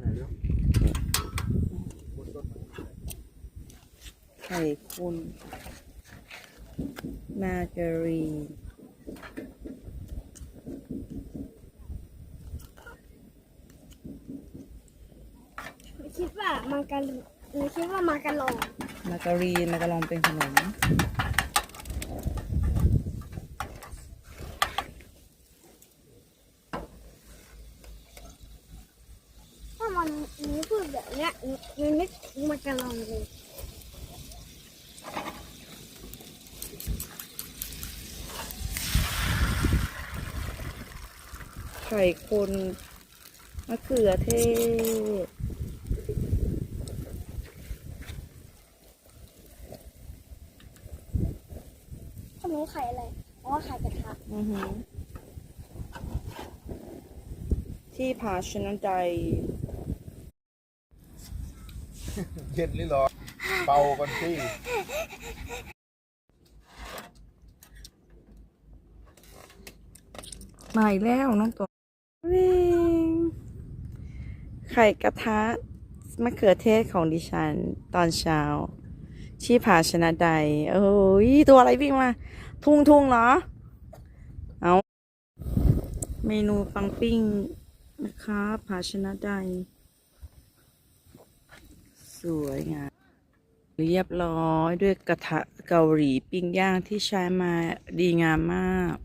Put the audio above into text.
ไม้ไข่คุณมาการีนหนูคิดว่ามาการหนูคิดว่ามาการอง มาการีนมาการองเป็นขนม ถ้ามันหนูพูด แบบเนี้ยหนูหนูนึกถึงมาการองเลยไข่คนมะเขือเทศถ้าหนูไข่อะไรเพราะว่าไข่กระทะอือหือที่ผาชนะใจ เย็นหรือร้อนเป่ากันสิมาอีกแล้วน้องตัววิ่งไข่กระทะมะเขือเทศของดิฉันตอนเช้าที่ผาชนะใด โอ้ย ตัวอะไรวิ่งมา ทุ่งทุ่งเหรอ เอาเมนูปังปิ้งนะคะผาชนะใด สวยงามเรียบร้อยด้วยกระทะเกาหลีปิ้งย่างที่ใช้มาดีงามมาก